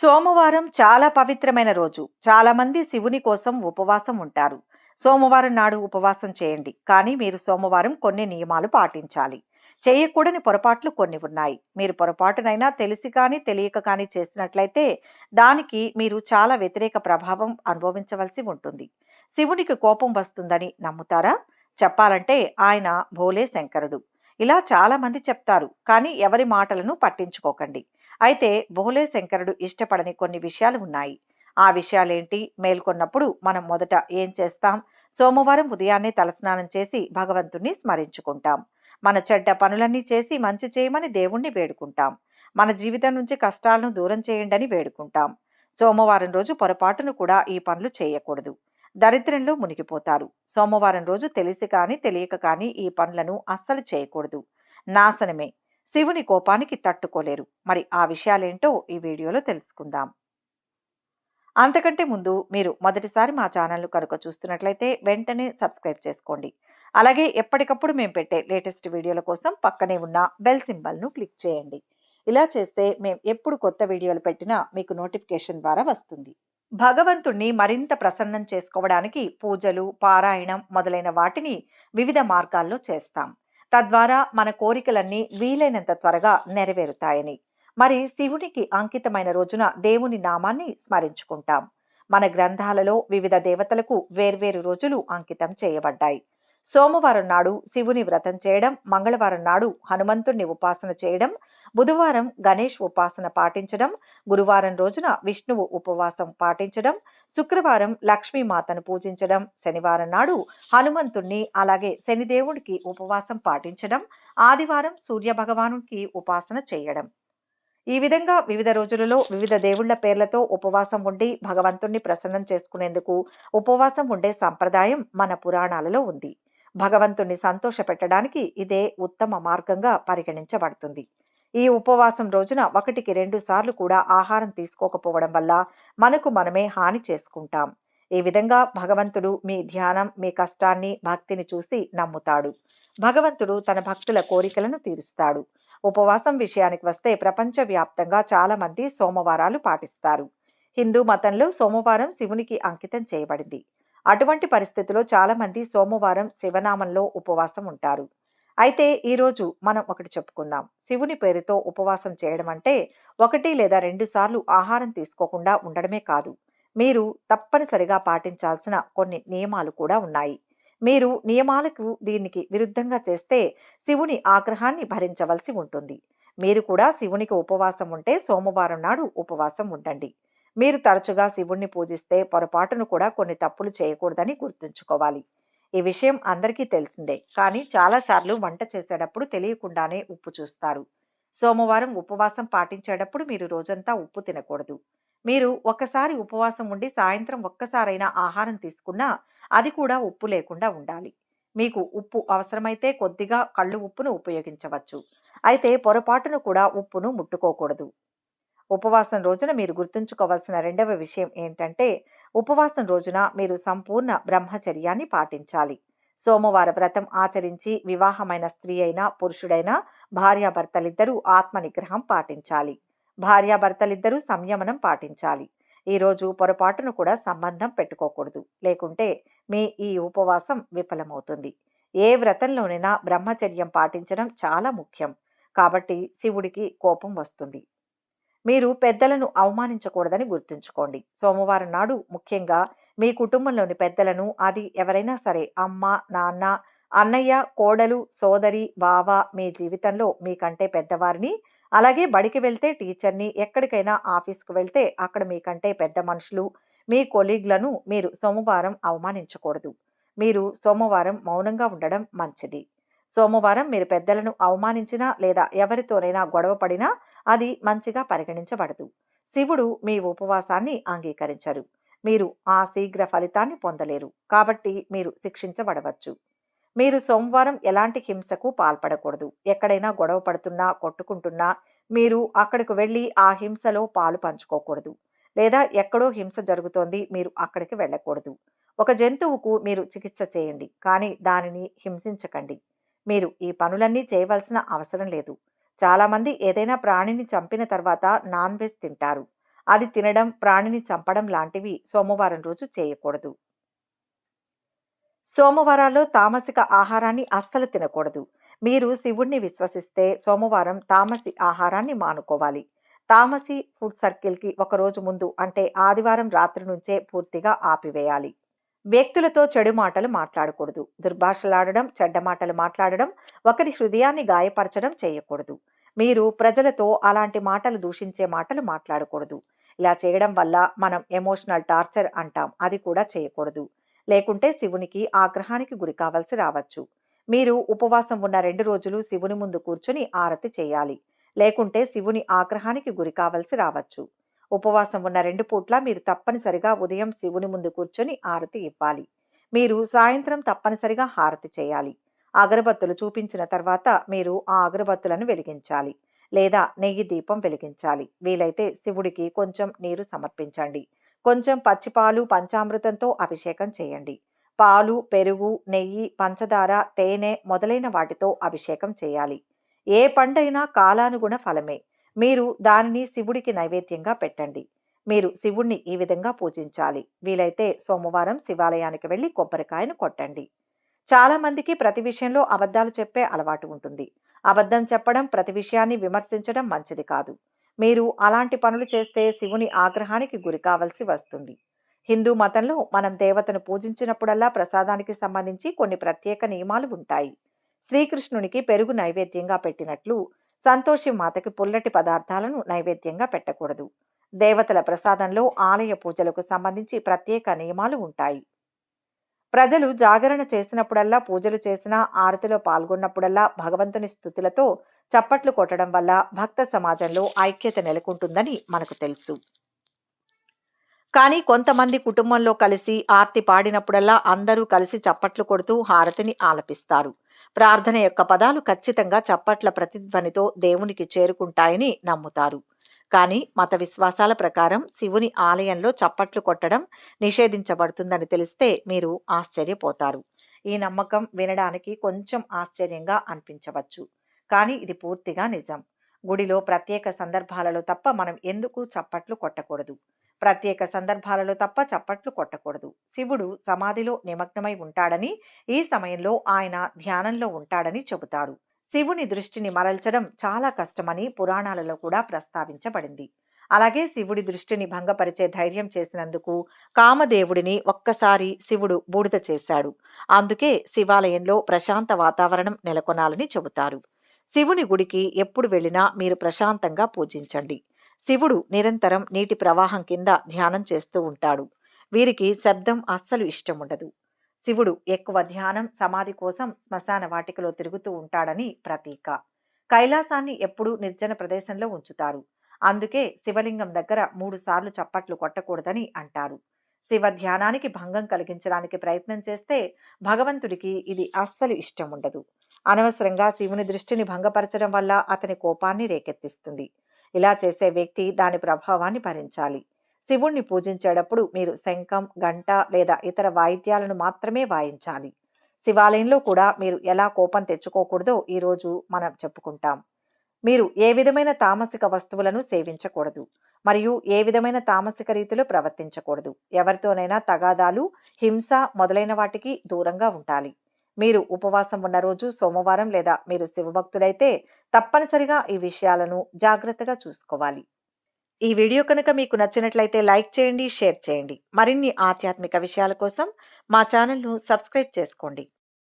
సోమవారం చాలా పవిత్రమైన రోజు. చాలామంది శివుని కోసం ఉపవాసం ఉంటారు. సోమవారం నాడు ఉపవాసం చేయండి. కానీ మీరు సోమవారం కొన్ని నియమాలు పాటించాలి. చేయకూడని పొరపాట్లు కొన్ని ఉన్నాయి. మీరు పొరపాటునైనా తెలిసి కానీ తెలియక కానీ చేసినట్లయితే దానికి మీరు చాలా వ్యతిరేక ప్రభావం అనుభవించవలసి ఉంటుంది. శివునికి కోపం వస్తుందని నమ్ముతారా? చెప్పాలంటే ఆయన భోలే శంకరుడు. ఇలా చాలామంది చెప్తారు. కానీ ఎవరి మాటలను పట్టించుకోకండి. అయితే బోలే శంకరుడు ఇష్టపడని కొన్ని విషయాలు ఉన్నాయి. ఆ విషయాలేంటి? మేల్కొన్నప్పుడు మనం మొదట ఏం చేస్తాం? సోమవారం ఉదయాన్నే తలస్నానం చేసి భగవంతుణ్ణి స్మరించుకుంటాం. మన చెడ్డ పనులన్నీ చేసి మంచి చేయమని దేవుణ్ణి వేడుకుంటాం. మన జీవితం నుంచి కష్టాలను దూరం చేయండి అని వేడుకుంటాం. సోమవారం రోజు పొరపాటును కూడా ఈ పనులు చేయకూడదు. దరిద్రంలో మునిగిపోతారు. సోమవారం రోజు తెలిసి కానీ తెలియక కానీ ఈ పనులను అస్సలు చేయకూడదు. నాశనమే. శివుని కోపానికి తట్టుకోలేరు. మరి ఆ విషయాలేంటో ఈ వీడియోలో తెలుసుకుందాం. అంతకంటే ముందు మీరు మొదటిసారి మా ఛానల్ను కనుక చూస్తున్నట్లయితే వెంటనే సబ్స్క్రైబ్ చేసుకోండి. అలాగే ఎప్పటికప్పుడు మేము పెట్టే లేటెస్ట్ వీడియోల కోసం పక్కనే ఉన్న బెల్ సింబల్ను క్లిక్ చేయండి. ఇలా చేస్తే మేము ఎప్పుడు కొత్త వీడియోలు పెట్టినా మీకు నోటిఫికేషన్ ద్వారా వస్తుంది. భగవంతుణ్ణి మరింత ప్రసన్నం చేసుకోవడానికి పూజలు పారాయణం మొదలైన వాటిని వివిధ మార్గాల్లో చేస్తాం. తద్వారా మన కోరికలన్నీ వీలైనంత త్వరగా నెరవేరుతాయని. మరి శివునికి అంకితమైన రోజున దేవుని నామాన్ని స్మరించుకుంటాం. మన గ్రంథాలలో వివిధ దేవతలకు వేర్వేరు రోజులు అంకితం చేయబడ్డాయి. సోమవారం నాడు శివుని వ్రతం చేయడం మంగళవారం నాడు హనుమంతుణ్ణి ఉపాసన చేయడం బుధవారం గణేష్ ఉపాసన పాటించడం గురువారం రోజున విష్ణువు ఉపవాసం పాటించడం శుక్రవారం లక్ష్మీమాతను పూజించడం శనివారం నాడు హనుమంతుణ్ణి అలాగే శనిదేవుడికి ఉపవాసం పాటించడం ఆదివారం సూర్య భగవానుడికి ఉపాసన చేయడం. ఈ విధంగా వివిధ రోజులలో వివిధ దేవుళ్ళ పేర్లతో ఉపవాసం ఉండి భగవంతుణ్ణి ప్రసన్నం చేసుకునేందుకు ఉపవాసం ఉండే సంప్రదాయం మన పురాణాలలో ఉంది. భగవంతుణ్ణి సంతోషపెట్టడానికి ఇదే ఉత్తమ మార్గంగా పరిగణించబడుతుంది. ఈ ఉపవాసం రోజున ఒకటికి రెండు సార్లు కూడా ఆహారం తీసుకోకపోవడం వల్ల మనకు మనమే హాని చేసుకుంటాం. ఈ విధంగా భగవంతుడు మీ ధ్యానం మీ కష్టాన్ని భక్తిని చూసి నమ్ముతాడు. భగవంతుడు తన భక్తుల కోరికలను తీరుస్తాడు. ఉపవాసం విషయానికి వస్తే ప్రపంచవ్యాప్తంగా చాలా మంది సోమవారాలు పాటిస్తారు. హిందూ మతంలో సోమవారం శివునికి అంకితం చేయబడింది. అటువంటి పరిస్థితిలో చాలామంది సోమవారం శివనామంలో ఉపవాసం ఉంటారు. అయితే ఈరోజు మనం ఒకటి చెప్పుకుందాం. శివుని పేరుతో ఉపవాసం చేయడం అంటే ఒకటి లేదా రెండు సార్లు ఆహారం తీసుకోకుండా ఉండడమే కాదు. మీరు తప్పనిసరిగా పాటించాల్సిన కొన్ని నియమాలు కూడా ఉన్నాయి. మీరు నియమాలకు దీనికి విరుద్ధంగా చేస్తే శివుని ఆగ్రహాన్ని భరించవలసి ఉంటుంది. మీరు కూడా శివునికి ఉపవాసం ఉంటే సోమవారం నాడు ఉపవాసం ఉండండి. మీరు తరచుగా శివుణ్ణి పూజిస్తే పొరపాటును కూడా కొన్ని తప్పులు చేయకూడదని గుర్తుంచుకోవాలి. ఈ విషయం అందరికీ తెలిసిందే. కానీ చాలాసార్లు వంట చేసేటప్పుడు తెలియకుండానే ఉప్పు చూస్తారు. సోమవారం ఉపవాసం పాటించేటప్పుడు మీరు రోజంతా ఉప్పు తినకూడదు. మీరు ఒక్కసారి ఉపవాసం ఉండి సాయంత్రం ఒక్కసారైనా ఆహారం తీసుకున్నా అది కూడా ఉప్పు లేకుండా ఉండాలి. మీకు ఉప్పు అవసరమైతే కొద్దిగా కళ్ళు ఉప్పును ఉపయోగించవచ్చు. అయితే పొరపాటును కూడా ఉప్పును ముట్టుకోకూడదు. ఉపవాసం రోజున మీరు గుర్తుంచుకోవాల్సిన రెండవ విషయం ఏంటంటే ఉపవాసం రోజున మీరు సంపూర్ణ బ్రహ్మచర్యాన్ని పాటించాలి. సోమవార వ్రతం ఆచరించి వివాహమైన స్త్రీ అయినా పురుషుడైనా భార్యాభర్తలిద్దరూ ఆత్మ నిగ్రహం పాటించాలి. భార్యాభర్తలిద్దరూ సంయమనం పాటించాలి. ఈరోజు పొరపాటును కూడా సంబంధం పెట్టుకోకూడదు. లేకుంటే మీ ఈ ఉపవాసం విఫలమవుతుంది. ఏ వ్రతంలోనైనా బ్రహ్మచర్యం పాటించడం చాలా ముఖ్యం. కాబట్టి శివుడికి కోపం వస్తుంది. మీరు పెద్దలను అవమానించకూడదని గుర్తుంచుకోండి. సోమవారం నాడు ముఖ్యంగా మీ కుటుంబంలోని పెద్దలను అది ఎవరైనా సరే అమ్మ నాన్న అన్నయ్య కోడలు సోదరి బావ మీ జీవితంలో మీకంటే పెద్దవారిని అలాగే బడికి వెళ్తే టీచర్ని ఎక్కడికైనా ఆఫీస్కు వెళ్తే అక్కడ మీకంటే పెద్ద మనుషులు మీ కొలీగ్లను మీరు సోమవారం అవమానించకూడదు. మీరు సోమవారం మౌనంగా ఉండడం మంచిది. సోమవారం మీరు పెద్దలను అవమానించినా లేదా ఎవరితోనైనా గొడవ పడినా అది మంచిగా పరిగణించబడదు. శివుడు మీ ఉపవాసాన్ని అంగీకరించరు. మీరు ఆ శీఘ్ర ఫలితాన్ని పొందలేరు. కాబట్టి మీరు శిక్షించబడవచ్చు. మీరు సోమవారం ఎలాంటి హింసకు పాల్పడకూడదు. ఎక్కడైనా గొడవ పడుతున్నా కొట్టుకుంటున్నా మీరు అక్కడికి వెళ్ళి ఆ హింసలో పాలు పంచుకోకూడదు. లేదా ఎక్కడో హింస జరుగుతోంది మీరు అక్కడికి వెళ్ళకూడదు. ఒక జంతువుకు మీరు చికిత్స చేయండి. కానీ దానిని హింసించకండి. మీరు ఈ పనులన్నీ చేయవలసిన అవసరం లేదు. చాలామంది ఏదైనా ప్రాణిని చంపిన తర్వాత నాన్ వెజ్ తింటారు. అది తినడం ప్రాణిని చంపడం లాంటివి సోమవారం రోజు చేయకూడదు. సోమవారాల్లో తామసిక ఆహారాన్ని అస్సలు తినకూడదు. మీరు శివుణ్ణి విశ్వసిస్తే సోమవారం తామసి ఆహారాన్ని మానుకోవాలి. తామసి ఫుడ్ సర్కిల్కి ఒక రోజు ముందు అంటే ఆదివారం రాత్రి నుంచే పూర్తిగా ఆపివేయాలి. వ్యక్తులతో చెడు మాటలు మాట్లాడకూడదు. దుర్భాషలాడడం చెడ్డ మాటలు మాట్లాడడం ఒకరి హృదయాన్ని గాయపరచడం చేయకూడదు. మీరు ప్రజలతో అలాంటి మాటలు దూషించే మాటలు మాట్లాడకూడదు. ఇలా చేయడం వల్ల మనం ఎమోషనల్ టార్చర్ అంటాం. అది కూడా చేయకూడదు. లేకుంటే శివునికి ఆగ్రహానికి గురి కావాల్సి రావచ్చు. మీరు ఉపవాసం ఉన్న రెండు రోజులు శివుని ముందు కూర్చుని ఆరతి చేయాలి. లేకుంటే శివుని ఆగ్రహానికి గురి కావాల్సి రావచ్చు. ఉపవాసం ఉన్న రెండు పూట్ల మీరు తప్పనిసరిగా ఉదయం శివుని ముందు కూర్చొని హారతి ఇవ్వాలి. మీరు సాయంత్రం తప్పనిసరిగా హారతి చేయాలి. అగరబత్తులు చూపించిన తర్వాత మీరు ఆ అగరబత్తులను వెలిగించాలి లేదా నెయ్యి దీపం వెలిగించాలి. వీలైతే శివుడికి కొంచెం నీరు సమర్పించండి. కొంచెం పచ్చిపాలు పంచామృతంతో అభిషేకం చేయండి. పాలు పెరుగు నెయ్యి పంచదార తేనె మొదలైన వాటితో అభిషేకం చేయాలి. ఏ పండైనా కాలానుగుణ ఫలమే. మీరు దానిని శివుడికి నైవేద్యంగా పెట్టండి. మీరు శివుణ్ణి ఈ విధంగా పూజించాలి. వీలైతే సోమవారం శివాలయానికి వెళ్ళి కొబ్బరికాయను కొట్టండి. చాలామందికి ప్రతి విషయంలో అబద్ధాలు చెప్పే అలవాటు ఉంటుంది. అబద్ధం చెప్పడం ప్రతి విషయాన్ని విమర్శించడం మంచిది కాదు. మీరు అలాంటి పనులు చేస్తే శివుని ఆగ్రహానికి గురి కావలసి వస్తుంది. హిందూ మతంలో మనం దేవతను పూజించినప్పుడల్లా ప్రసాదానికి సంబంధించి కొన్ని ప్రత్యేక నియమాలు ఉంటాయి. శ్రీకృష్ణునికి పెరుగు నైవేద్యంగా పెట్టినట్లు సంతోషి మాతకి పుల్లటి పదార్థాలను నైవేద్యంగా పెట్టకూడదు. దేవతల ప్రసాదంలో ఆలయ పూజలకు సంబంధించి ప్రత్యేక నియమాలు ఉంటాయి. ప్రజలు జాగరణ చేసినప్పుడల్లా పూజలు చేసినా ఆరతిలో పాల్గొన్నప్పుడల్లా భగవంతుని స్థుతులతో చప్పట్లు కొట్టడం వల్ల భక్త సమాజంలో ఐక్యత నెలకొంటుందని మనకు తెలుసు. కానీ కొంతమంది కుటుంబంలో కలిసి ఆర్తి పాడినప్పుడల్లా అందరూ కలిసి చప్పట్లు కొడుతూ హారతిని ఆలపిస్తారు. ప్రార్థన యొక్క పదాలు ఖచ్చితంగా చప్పట్ల ప్రతిధ్వనితో దేవునికి చేరుకుంటాయని నమ్ముతారు. కానీ మత విశ్వాసాల ప్రకారం శివుని ఆలయంలో చప్పట్లు కొట్టడం నిషేధించబడుతుందని తెలిస్తే మీరు ఆశ్చర్యపోతారు. ఈ నమ్మకం వినడానికి కొంచెం ఆశ్చర్యంగా అనిపించవచ్చు. కానీ ఇది పూర్తిగా నిజం. గుడిలో ప్రత్యేక సందర్భాలలో తప్ప మనం ఎందుకు చప్పట్లు కొట్టకూడదు? ప్రత్యేక సందర్భాలలో తప్ప చప్పట్లు కొట్టకూడదు. శివుడు సమాధిలో నిమగ్నమై ఉంటాడని ఈ సమయంలో ఆయన ధ్యానంలో ఉంటాడని చెబుతారు. శివుని దృష్టిని మరల్చడం చాలా కష్టమని పురాణాలలో కూడా ప్రస్తావించబడింది. అలాగే శివుడి దృష్టిని భంగపరిచే ధైర్యం చేసినందుకు కామదేవుడిని ఒక్కసారి శివుడు బూడిద చేశాడు. అందుకే శివాలయంలో ప్రశాంత వాతావరణం నెలకొనాలని చెబుతారు. శివుని గుడికి ఎప్పుడు వెళ్ళినా మీరు ప్రశాంతంగా పూజించండి. శివుడు నిరంతరం నీటి ప్రవాహం కింద ధ్యానం చేస్తూ ఉంటాడు. వీరికి శబ్దం అస్సలు ఇష్టం ఉండదు. శివుడు ఎక్కువ ధ్యానం సమాధి కోసం శ్మశాన వాటికలో తిరుగుతూ ఉంటాడని ప్రతీక. కైలాసాన్ని ఎప్పుడూ నిర్జన ప్రదేశంలో ఉంచుతారు. అందుకే శివలింగం దగ్గర మూడు సార్లు చప్పట్లు కొట్టకూడదని అంటారు. శివ ధ్యానానికి భంగం కలిగించడానికి ప్రయత్నం చేస్తే భగవంతుడికి ఇది అస్సలు ఇష్టం ఉండదు. అనవసరంగా శివుని దృష్టిని భంగపరచడం వల్ల అతని కోపాన్ని రేకెత్తిస్తుంది. ఇలా చేసే వ్యక్తి దాని ప్రభావాన్ని భరించాలి. శివుణ్ణి పూజించేటప్పుడు మీరు శంఖం గంట లేదా ఇతర వాయిద్యాలను మాత్రమే వాయించాలి. శివాలయంలో కూడా మీరు ఎలా కోపం తెచ్చుకోకూడదో ఈరోజు మనం చెప్పుకుంటాం. మీరు ఏ విధమైన తామసిక వస్తువులను సేవించకూడదు మరియు ఏ విధమైన తామసిక రీతిలో ప్రవర్తించకూడదు. ఎవరితోనైనా తగాదాలు హింస మొదలైన వాటికి దూరంగా ఉండాలి. మీరు ఉపవాసం ఉన్న రోజు సోమవారం లేదా మీరు శివభక్తులైతే తప్పనిసరిగా ఈ విషయాలను జాగ్రత్తగా చూసుకోవాలి. ఈ వీడియో కనుక మీకు నచ్చినట్లయితే లైక్ చేయండి షేర్ చేయండి. మరిన్ని ఆధ్యాత్మిక విషయాల కోసం మా ఛానల్ను సబ్స్క్రైబ్ చేసుకోండి.